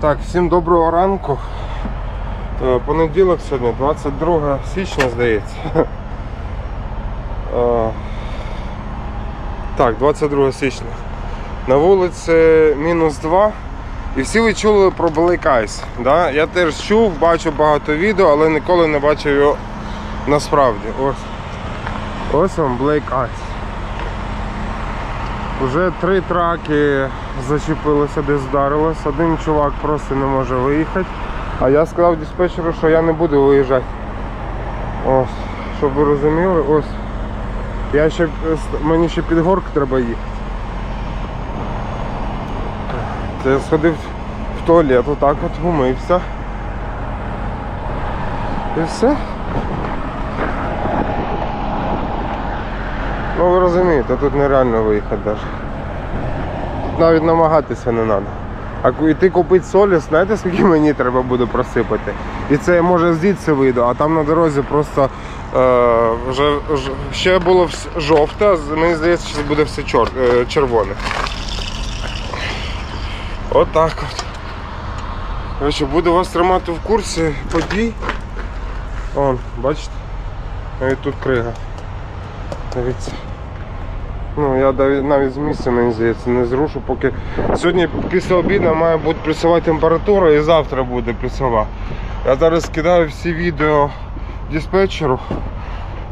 Так, всім доброго ранку. Е, Понеділок сьогодні, 22 січня, здається. Е, Так, 22 січня. На вулиці мінус 2. І всі ви чули про Black Ice. Да? Я теж чув, бачу багато відео, але ніколи не бачив його насправді. Ось. Ось вам Black Ice. Уже три траки зачепилося, десь вдарилось. Один чувак просто не може виїхати. А я сказав диспетчеру, що я не буду виїжджати. Ось, щоб ви розуміли, ось. Я ще, мені ще під горку треба їхати. Це я сходив в туалет, отак от умився. І все. Ну ви розумієте, тут нереально виїхати навіть. Тут навіть намагатися не треба. А йти купити солі, знаєте, скільки мені треба буде просипати? І це я може звідси вийду, а там на дорозі просто е, вже, ще було жовте, а мені здається, що буде все чор, е, червоне. Отак от. Коротше, буду вас тримати в курсі подій. Вон, бачите? Навіть тут крига. Дивіться. Ну, я навіть, з місця, мені здається, не зрушу, поки сьогодні після обіду має бути плюсова температура і завтра буде плюсова. Я зараз скидаю всі відео диспетчеру.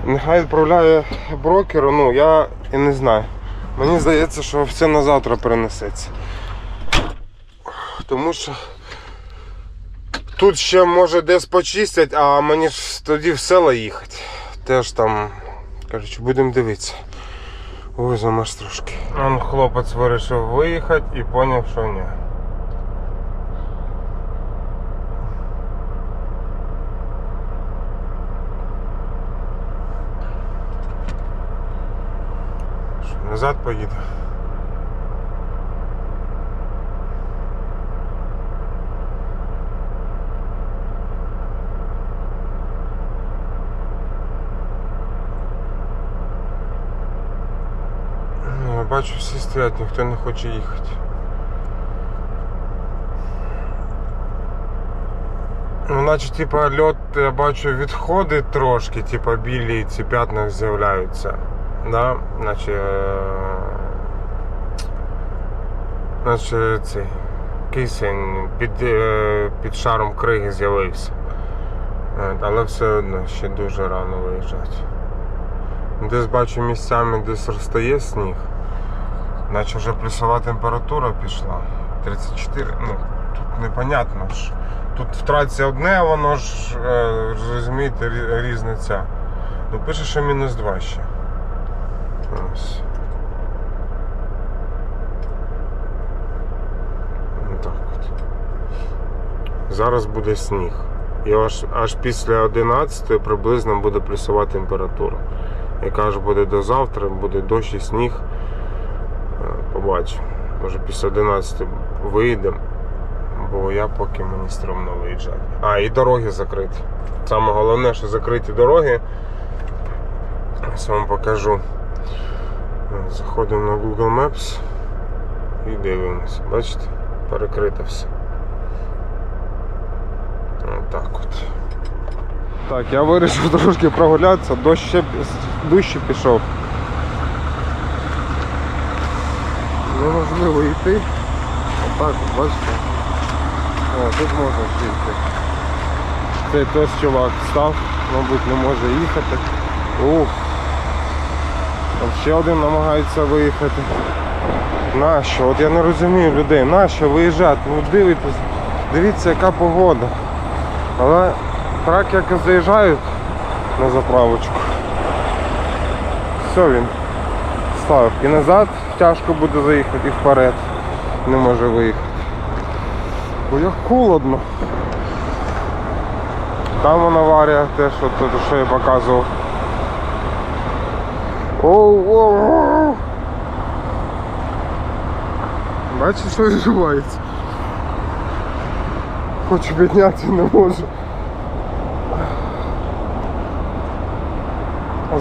Нехай відправляє брокеру, ну я і не знаю. Мені здається, що все на завтра перенесеться. Тому що тут ще може десь почистять, а мені ж тоді в села їхати. Теж там, коротше, будемо дивитися. Ой, замерз трошки. Он хлопець вирішив виїхати і зрозумів, що ні. Що, назад поїде. Ну, Я бачу, всі стоять, ніхто не хоче їхати. Ну, наче, типа, льот, я бачу, відходить трошки, типа білі ці п'ятна з'являються. Да? Наче. е, Наче цей кисень під, е, під шаром криги з'явився. Але все одно ще дуже рано виїжджати. Десь бачу місцями, десь розтає сніг. Наче вже плюсова температура пішла. 34, ну тут непонятно ж. Тут в траці одне, а воно ж, е, розумієте, різниця. Ну пише, що мінус 2 ще. Ось. Ну, Так от. Зараз буде сніг. І аж, аж після 11 приблизно буде плюсова температура. Яка аж буде до завтра, буде дощ і сніг. Побачимо. Може після 11 вийдемо. Бо я поки мені стрьомно виїжджати. А, і дороги закриті. Саме головне, що закриті дороги. Ось вам покажу. Заходимо на Google Maps і дивимося. Бачите? Перекрите все. Отак от. Так, я вирішив трошки прогулятися, дощ ще дужче пішов. Йти. Отак, от, бачите? О, тут можна йти. Цей теж чувак став, мабуть, не може їхати. Ух. Там ще один намагається виїхати. Нащо? От я не розумію людей, нащо виїжджати? Ну дивіться, дивіться яка погода. Але трак як заїжджають на заправочку. Все він став. І назад тяжко буде заїхати, і вперед не може виїхати. Бо як холодно. Там вон аварія теж, от, що я показував. Оу, оу, оу. Бачиш, що відбувається? Хочу піднятися, не можу.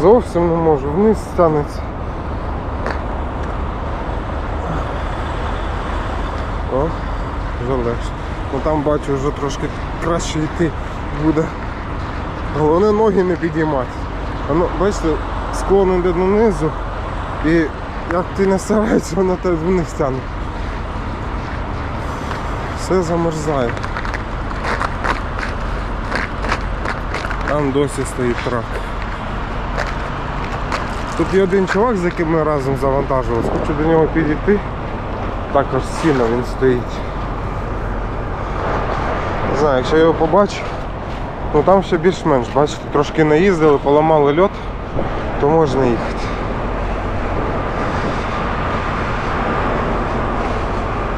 Зовсім не можу, вниз станеться. О, залежно. Ну там бачу вже трошки краще йти буде. Головне ноги не підіймати. Воно, бачите, склон йде донизу і як ти не стараєшся, воно тебе вниз тягне. Все замерзає. Там досі стоїть трак. Тут є один чувак, з яким ми разом завантажувалися. Хочу до нього підійти. Також сіно він стоїть. Не знаю, якщо я його побачу, ну там ще більш-менш, бачите, трошки наїздили, поламали льот, то можна їхати.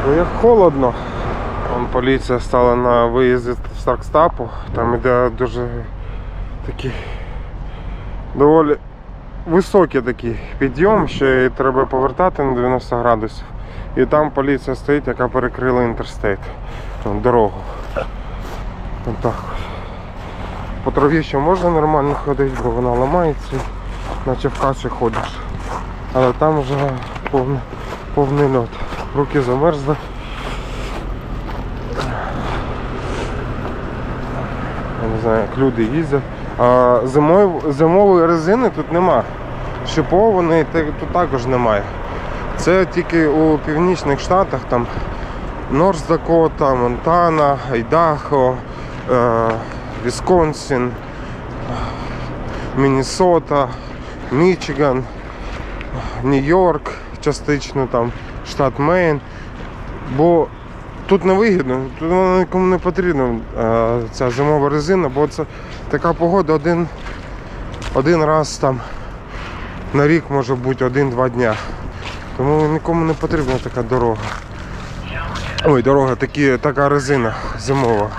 Ну як холодно. Вон поліція стала на виїзді з Старкстапу. Там іде дуже такий доволі високий такий підйом, ще й треба повертати на 90 градусів. І там поліція стоїть, яка перекрила інтерстейт. Там, дорогу. Отак. По траві ще можна нормально ходити, бо вона ламається, наче в каші ходиш. Але там вже повний, повний льот. Руки замерзли. Я не знаю, як люди їздять. А зимової резини тут нема. Шипованої тут також немає. Це тільки у північних штатах, там Норс Дакота, Монтана, Айдахо, е, Вісконсін, Міннесота, Мічиган, Нью-Йорк, частично там, штат Мейн. Бо тут не вигідно, тут нікому не потрібна е, ця зимова резина, бо це така погода один, один раз там на рік може бути один-два дня. Тому нікому не потрібна така дорога. Ой, дорога, такі, така резина зимова.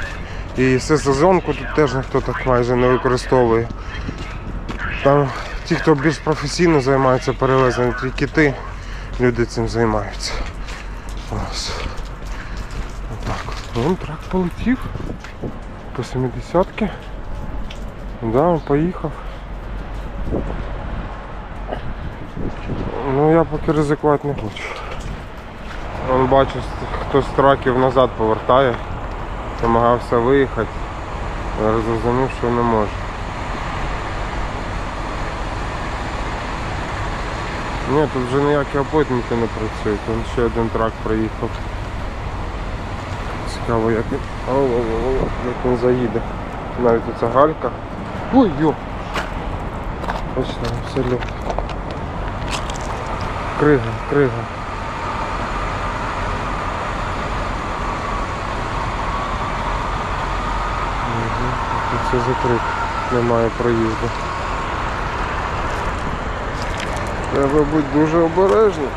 І все сезонку тут теж ніхто так майже не використовує. Там ті, хто більш професійно займається перевезенням, тільки ти, люди цим займаються. Ось. Отак. Вон трак полетів. По 70-ки. Да, поїхав. Ну я поки ризикувати не хочу. Вон бачу, хто з траків назад повертає. Намагався виїхати. Зрозумів, що не може. Ні, тут вже ніякі апойтменти не працюють. Вон ще один трак приїхав. Цікаво, як він. О, о, о, як він заїде. Навіть оця галька. Ой, йо! Бачите, все льот. Крига, крига. Тут все закрито. Немає проїзду. Треба бути дуже обережним.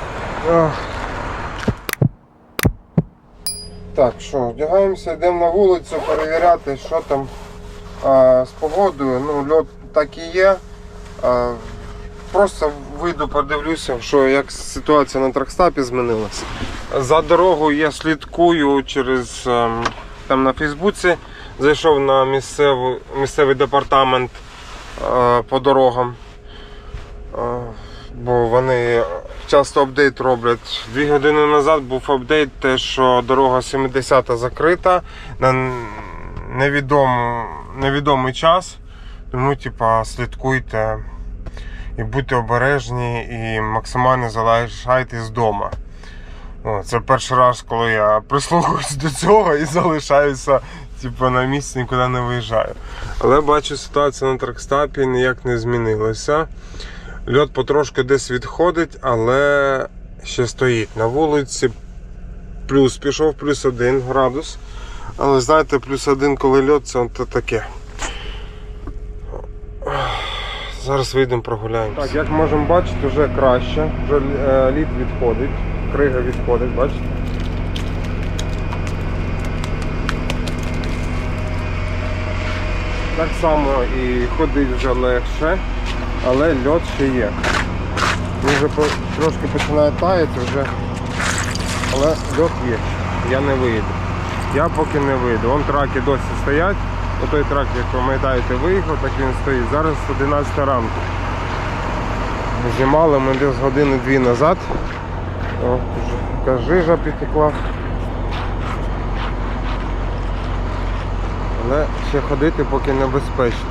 Так, що, вдягаємося, йдемо на вулицю перевіряти, що там а, з погодою. Ну, льот так і є. А, просто вийду, подивлюся, що як ситуація на тракстапі змінилася. За дорогою я слідкую через ем, там на Фейсбуці. Зайшов на місцеву, місцевий департамент е, по дорогам. Е, бо вони часто апдейт роблять. Дві години назад був апдейт, те, що дорога 70 закрита на невідому, невідомий час. Тому, типа, слідкуйте і будьте обережні і максимально залишайтесь вдома. О, це перший раз, коли я прислухаюсь до цього і залишаюся типу, на місці, нікуди не виїжджаю. Але бачу, ситуація на тракстапі ніяк не змінилася. Льот потрошки десь відходить, але ще стоїть. На вулиці плюс пішов, плюс один градус. Але знаєте, плюс один, коли льот, це таке. Зараз вийдемо прогуляємося. Так, як можемо бачити, вже краще. Вже е, лід відходить, крига відходить, бачите? Так само і ходить вже легше, але льот ще є. Він вже трошки починає таяти вже, але льот є. Я не вийду. Я поки не вийду. Вон траки досі стоять. Отой трак, як пам'ятаєте, виїхав, так він стоїть. Зараз 11 ранку. Знімали ми десь години-дві назад. О, така жижа підтекла. Але ще ходити поки небезпечно.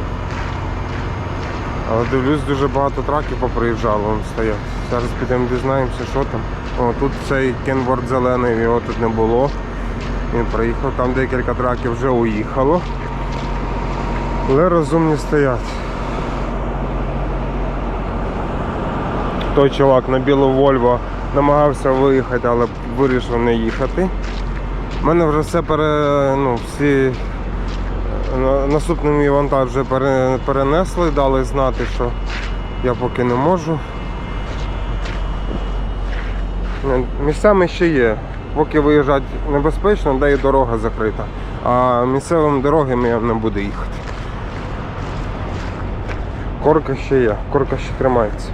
Але дивлюсь, дуже багато траків поприїжджало, вон стоять. Зараз підемо дізнаємося, що там. О, тут цей кенворд зелений, його тут не було. Він проїхав, там декілька траків вже уїхало. Але розумні стоять. Той чувак на білу Вольво намагався виїхати, але вирішив не їхати. У мене вже все пере, ну, всі наступний мій вантаж вже пере- перенесли, дали знати, що я поки не можу. Е, Місцями ще є. Поки виїжджати небезпечно, де і дорога закрита. А місцевими дорогами я не буду їхати. Корка ще є, корка ще тримається.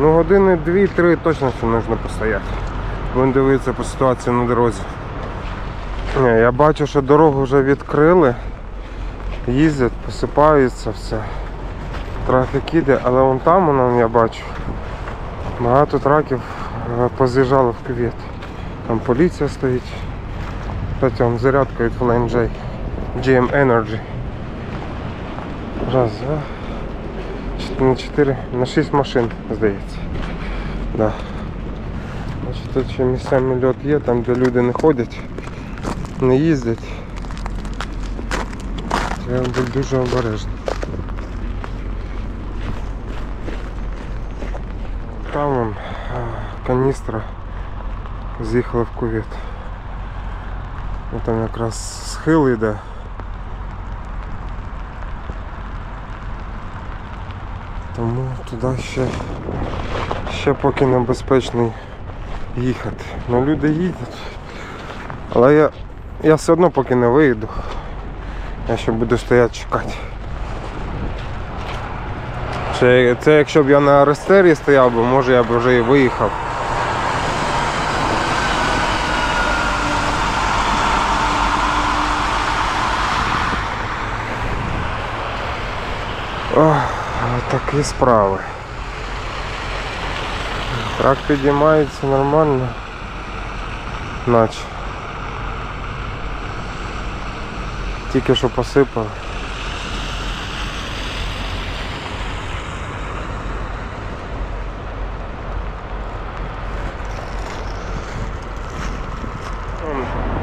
Ну години дві-три точно ще можна постояти. Будемо дивитися по ситуації на дорозі. Ні, я бачу, що дорогу вже відкрили. Їздять, посипаються все. Трафік іде, але вон там воно, я бачу. Багато траків е, поз'їжджало в кювет. Там поліція стоїть. Вон зарядка від Flying GM Energy. Раз, два. На 4, на 6 машин, здається. Да. Значить, тут ще місцями льот є, там де люди не ходять, не їздять. Треба бути дуже обережним. Там вон, каністра з'їхала в кувет. Там якраз схил йде. Тому туди ще, ще поки небезпечно їхати. Ну люди їдуть. Але я, я все одно поки не вийду. Я ще буду стояти чекати. Це, це якщо б я на арестері стояв, би, може я б вже і виїхав. Такі справи. Трак підіймається нормально. Наче. Тільки що посипав.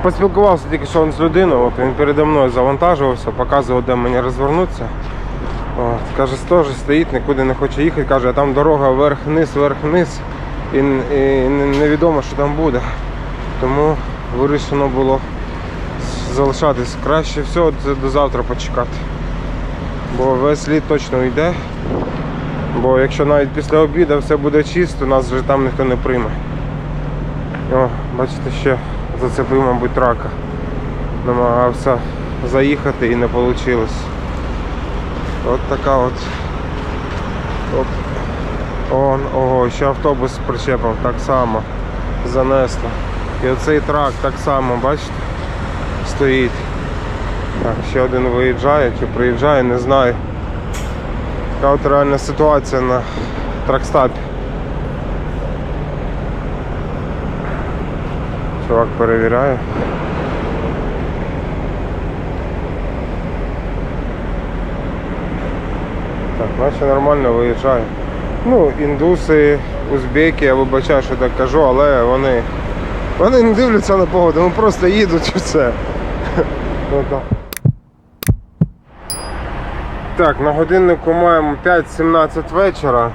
Поспілкувався тільки що з людиною, от він передо мною завантажувався, показував, де мені розвернутися. От, каже, теж стоїть, нікуди не хоче їхати, каже, а там дорога вверх-вниз, вверх-вниз, і, і не- невідомо, що там буде. Тому вирішено було залишатись. Краще всього до завтра почекати. Бо весь лід точно йде. Бо якщо навіть після обіду все буде чисто, нас вже там ніхто не прийме. О, бачите, ще зацепив, мабуть, трака. Намагався заїхати і не вийшло. От така от. Оп. Он, ого, ще автобус з так само занесло. І оцей трак так само, бачите, стоїть. Так, ще один виїжджає чи приїжджає, не знаю. Така от реальна ситуація на тракстапі. Чувак перевіряє. Так, наче нормально виїжджає. Ну, індуси, узбеки, я вибачаю, що так кажу, але вони, вони не дивляться на погоду, вони просто їдуть і все. Так, на годиннику маємо 5.17 вечора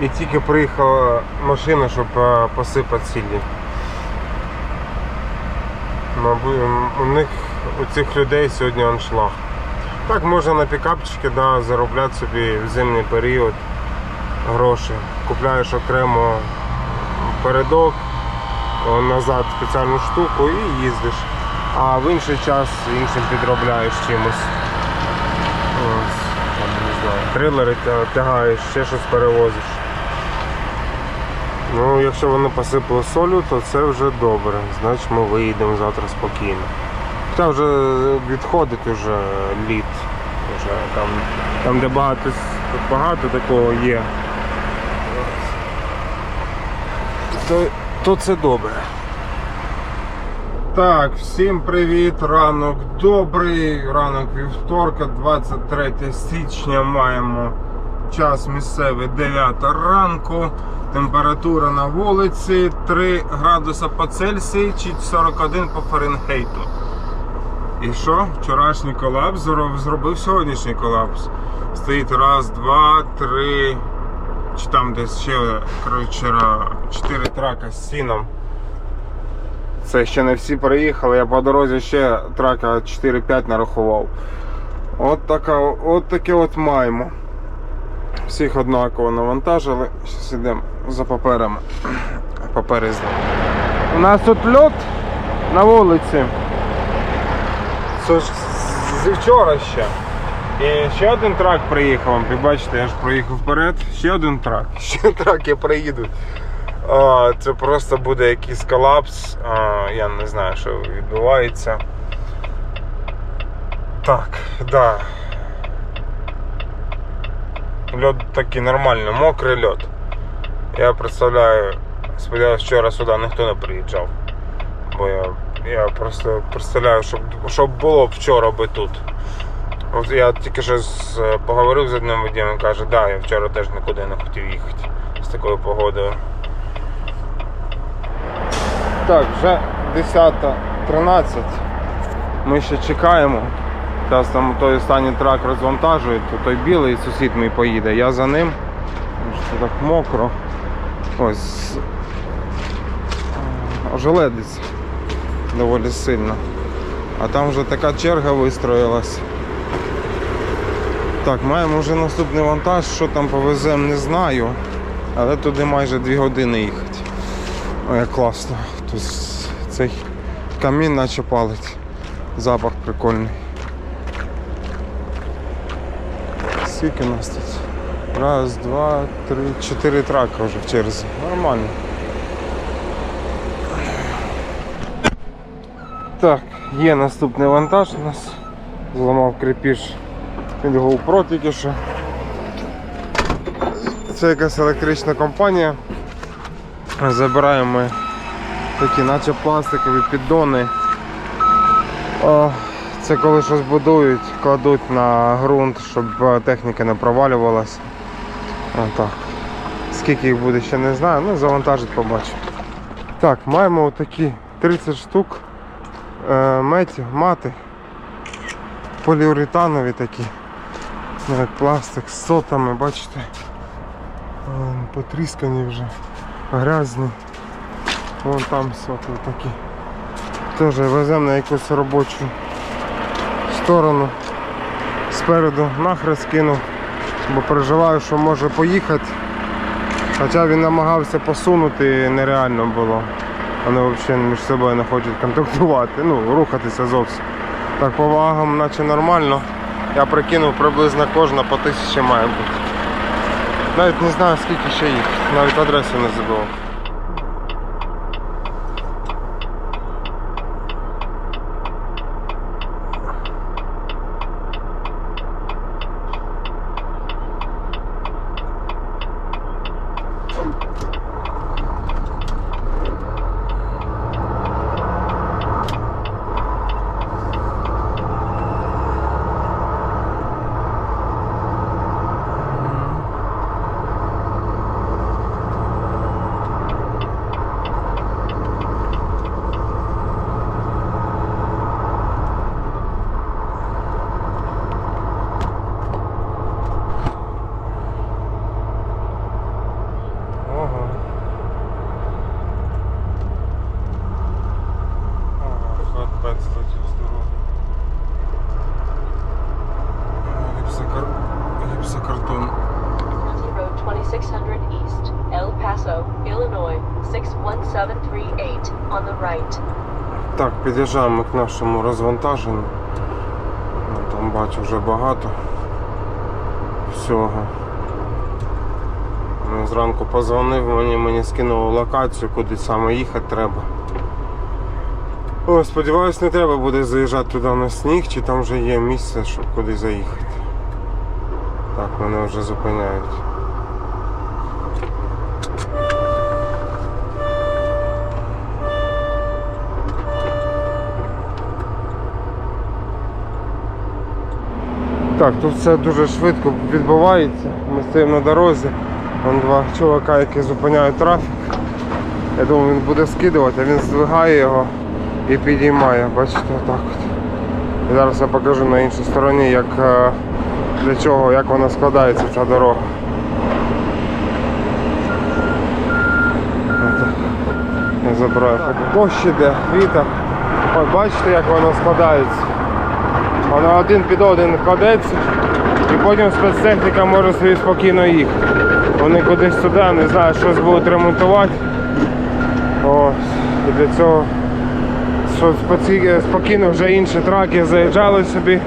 і тільки приїхала машина, щоб е, посипати сіллі. У них у цих людей сьогодні аншлаг. Так можна на пікапчики да, заробляти собі в зимній період гроші. Купляєш окремо передок, назад спеціальну штуку і їздиш. А в інший час іншим підробляєш чимось. Ось, там, не знаю, трилери тягаєш, ще щось перевозиш. Ну, якщо вони посипали солю, то це вже добре. Значить ми виїдемо завтра спокійно. Хоча вже відходить уже лід. Вже там, там де багато, багато такого є. То, то це добре. Так, всім привіт, ранок добрий. Ранок вівторка, 23 січня маємо час місцевий 9 ранку. Температура на вулиці 3 градуса по Цельсії чи 41 по Фаренгейту. І що? Вчорашній колапс зробив сьогоднішній колапс. Стоїть раз, два, три. Чи там десь ще коротше, чотири трака з сіном. Це ще не всі приїхали, я по дорозі ще трака 4-5 нарахував. От, така, от таке от маємо. Всіх однаково навантажили. Зараз йдемо за паперами. Папери У нас тут льот на вулиці. Це ж зі вчора ще. І ще один трак приїхав. Ви бачите, я ж проїхав вперед. Ще один трак. Ще траки приїдуть. А, Це просто буде якийсь колапс. А, Я не знаю, що відбувається. Так, да. Льод такий нормальний, мокрий льод. Я представляю, сподіваюся, вчора сюди ніхто не приїжджав. Бо я, я просто представляю, щоб, щоб було б вчора би тут. От я тільки що поговорив з одним водієм, він каже, да, я вчора теж нікуди не хотів їхати з такою погодою. Так, вже 10.13. Ми ще чекаємо. Зараз там той останній трак розвантажують, то той білий сусід мій поїде. Я за ним. Що Так мокро. Ось. Ожеледець доволі сильно. А там вже така черга вистроїлась. Так, маємо вже наступний вантаж, що там повеземо, не знаю. Але туди майже 2 години їхати. Ой, як класно. Тут цей камін наче палить. Запах прикольний. Скільки у нас тут? Раз, два, три, чотири трака вже в черзі. Нормально. Так, є наступний вантаж у нас. Зламав крепіж від GoPro тільки що. Це якась електрична компанія. Забираємо такі наче пластикові піддони. Це коли щось будують, кладуть на ґрунт, щоб е, техніка не провалювалася. Отак. Скільки їх буде, ще не знаю, ну завантажить побачимо. Так, маємо отакі 30 штук меті, мати. Поліуретанові такі. Ну, як пластик з сотами, бачите. Е, Потріскані вже, грязні. Вон там соти такі. Теж веземо на якусь робочу сторону. Спереду нахрест кинув, бо переживаю, що може поїхати. Хоча він намагався посунути нереально було. Вони взагалі між собою не хочуть контактувати, ну, рухатися зовсім. Так, по вагам наче нормально. Я прикинув приблизно кожна по тисячі має бути. Навіть не знаю скільки ще їх, навіть адресу не забув. Illinois 61738 on the right. Так, під'їжджаємо к нашому розвантаженню. Ну, Там бачу вже багато всього. Ну, Зранку позвонив, мені, мені скинули локацію, куди саме їхати треба. О, сподіваюсь, не треба буде заїжджати туди на сніг, чи там вже є місце, щоб куди заїхати. Так, мене вже зупиняють. Так, тут все дуже швидко відбувається. Ми стоїмо на дорозі. Вон два чувака, які зупиняють трафік. Я думаю, він буде скидувати, а він здвигає його і підіймає. Бачите, отак от. І зараз я покажу на іншій стороні, як, е, для чого, як вона складається ця дорога. Я забираю. Дощ іде, вітер. От бачите, як воно складається. Воно один під один кладеться, і потім спецтехніка може собі спокійно їхати. Вони кудись туди, не знаю, щось будуть ремонтувати. Ось. І для цього спокійно вже інші траки заїжджали собі,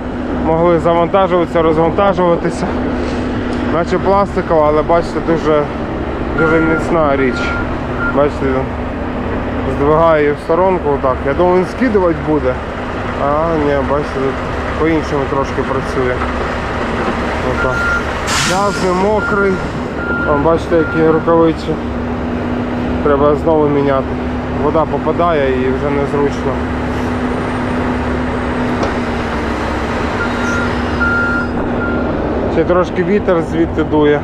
могли завантажуватися, розвантажуватися. Наче пластикова, але бачите, дуже, дуже міцна річ. Бачите, здвигає в сторонку отак. Я думав, він скидувати буде. А, ні, бачите, тут по-іншому трошки працює. Отак. Мокрий. Там бачите, які рукавиці. Треба знову міняти. Вода попадає і вже незручно. Ще трошки вітер звідти дує.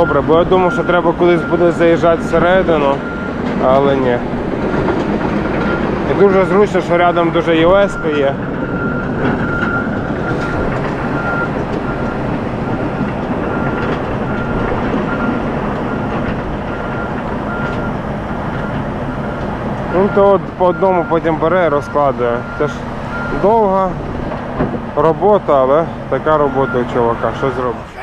Добре, бо я думав, що треба кудись буде заїжджати всередину, але ні. І дуже зручно, що рядом дуже ЄОС є. Ну то от по одному потім бере і розкладує. Це ж довга робота, але така робота у чувака. Що зробиш?